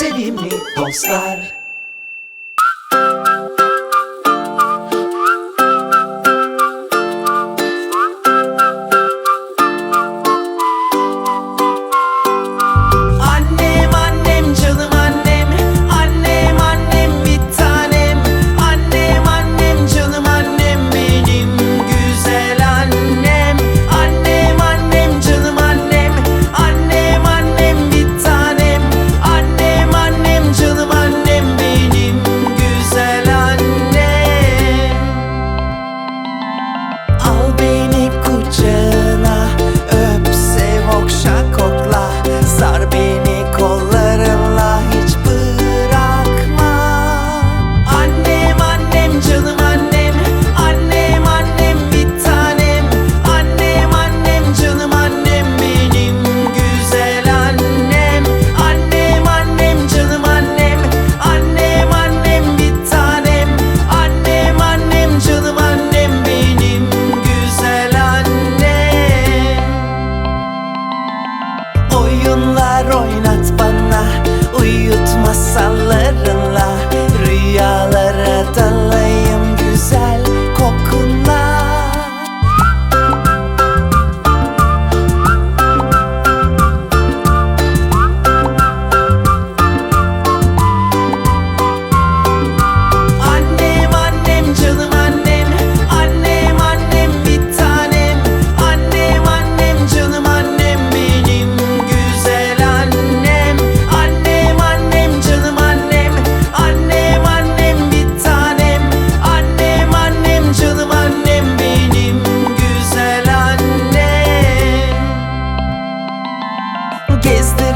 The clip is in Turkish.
sevimli dostlar Oyunlar oynat bana Uyut masallarınla Guess. the